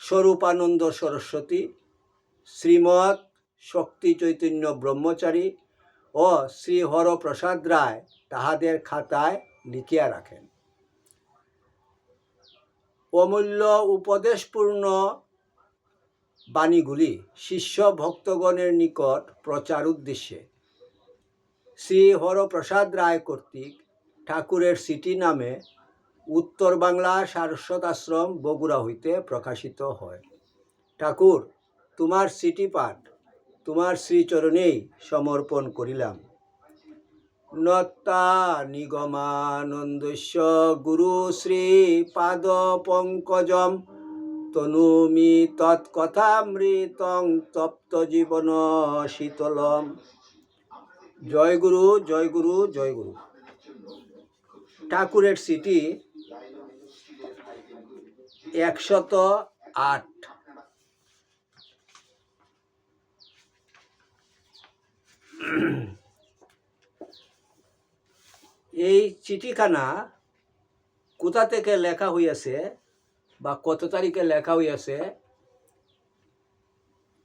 স্বরূপানন্দ সরস্বতী, শ্রীমৎ শক্তি চৈতন্য ব্রহ্মচারী ও শ্রী হরপ্রসাদ রায় তাহাদের খাতায় লিখিয়া রাখেন। অমূল্য উপদেশপূর্ণ বাণীগুলি শিষ্য ভক্তগণের নিকট প্রচার উদ্দেশ্যে শ্রী হরপ্রসাদ রায় কর্তৃক ঠাকুরের সিটি নামে উত্তর বাংলা সারস্বত আশ্রম বগুড়া হইতে প্রকাশিত হয়। ঠাকুর, তোমার সিটি পাঠ তোমার শ্রীচরণেই সমর্পণ করিলাম। নত্তা নিগমানন্দস্য গুরু শ্রী পাদ পঙ্কজম তনুমি তৎকথামৃতং তপ্ত জীবন শীতলম। জয় গুরু জয় গুরু জয় গুরু। ঠাকুরের সিটি একশত আট। এই চিঠিখানা কোথা থেকে লেখা হইয়াছে বা কত তারিখে লেখা হইয়াছে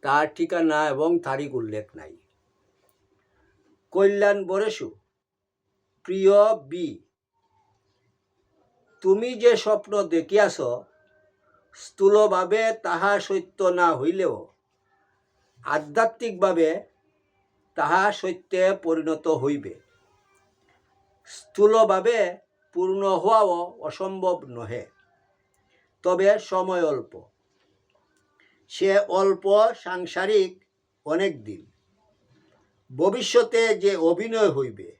তার ঠিকানা এবং তারিখ উল্লেখ নাই। কল্যাণ বরেশু, প্রিয় বি, তুমি যে স্বপ্ন দেখিয়াছ স্থূলভাবে তাহা সত্য না হইলেও, আধ্যাত্মিকভাবে তাহা সত্যে পরিণত হইবে। স্থূলভাবে পূর্ণ হওয়াও অসম্ভব নহে, তবে সময় অল্প। সে অল্প সাংসারিক অনেক দিন। ভবিষ্যতে যে অভিনয় হইবে,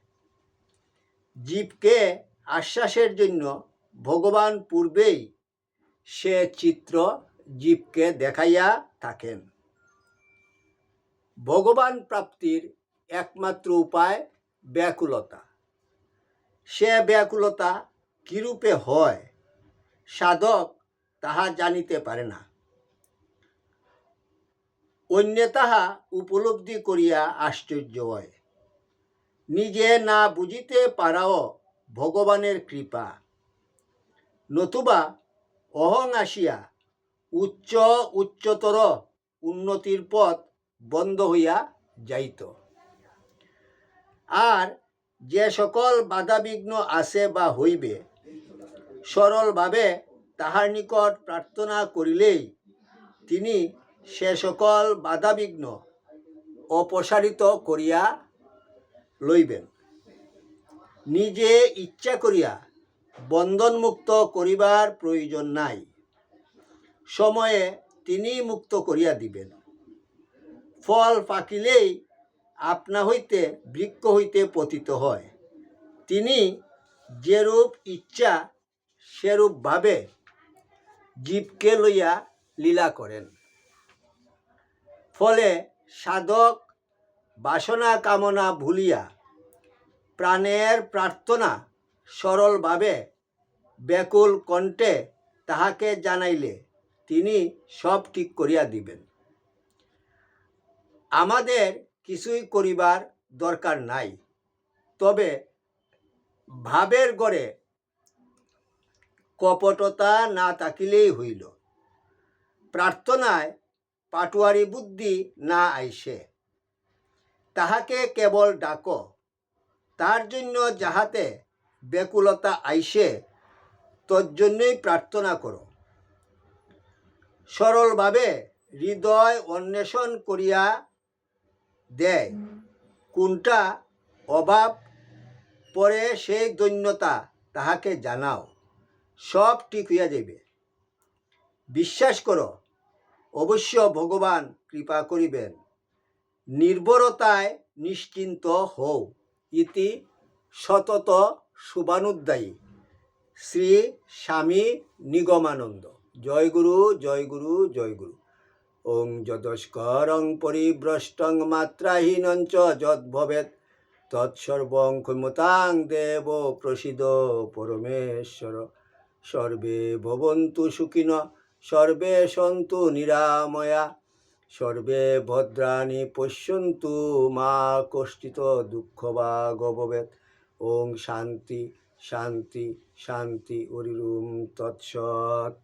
জীবকে আশ্বাসের জন্য ভগবান পূর্বেই সে চিত্র জীবকে দেখাইয়া থাকেন। ভগবান প্রাপ্তির একমাত্র উপায় ব্যাকুলতা। সে ব্যাকুলতা কিরূপে হয়, সাধক তাহা জানিতে পারে না। অন্যে তাহা উপলব্ধি করিয়া আশ্চর্য হয়। নিজে না বুঝিতে পারাও ভগবানের কৃপা। নতুবা অহং আসিয়া উচ্চ উচ্চতর উন্নতির পথ বন্ধ হইয়া যাইত। আর যে সকল বাধাবিঘ্ন আছে বা হইবে, সরলভাবে তাহার নিকট প্রার্থনা করিলেই তিনি সে সকল বাধাবিঘ্ন অপসারিত করিয়া লইবেন। নিজে ইচ্ছা করিয়া বন্ধনমুক্ত করিবার প্রয়োজন নাই। সময়ে তিনি মুক্ত করিয়া দিবেন। ফল পাকিলেই আপনা হইতে বৃক্ষ হইতে পতিত হয়। তিনি যেরূপ ইচ্ছা সেরূপভাবে জীবকে লইয়া লীলা করেন। ফলে সাধক বাসনা কামনা ভুলিয়া প্রাণের প্রার্থনা সরলভাবে ব্যাকুল কণ্ঠে তাহাকে জানাইলে, তিনি সব ঠিক করিয়া দিবেন। আমাদের কিছুই করিবার দরকার নাই। তবে ভাবের গড়ে কপটতা না থাকিলেই হইল। প্রার্থনায় পাটুয়ারি বুদ্ধি না আইসে। তাহাকে কেবল ডাক। তার জন্য যাহাতে ব্যাকুলতা আইসে তোর জন্যই প্রার্থনা করো। সরলভাবে হৃদয় অন্বেষণ করিয়া দেয়। কোনটা অভাব পরে সেই দৈন্যতা তাহাকে জানাও। সব ঠিক হইয়া যাইবে। বিশ্বাস করো, অবশ্য ভগবান কৃপা করিবেন। নির্ভরতায় নিশ্চিন্ত হও। ইতি সতত শুভানুদ্দায়ী শ্রী স্বামী নিগমানন্দ। জয় গুরু জয় গুরু জয় গুরু। ওং যদস্করং পরিভ্রষ্টং মাত্রাহীনং চ তৎসর্বং ক্ষমতাং দেব প্রসিদ পরমেশ্বর। সর্বে ভবন্তু সুখিন, সর্বে সন্তু নিরাময়া। সর্বে ভদ্রাণী পশ্যন্তু মা কষ্টিত দুঃখ বা গভবেৎ। ওং শান্তি শান্তি শান্তি ওরিরুম তৎসৎ।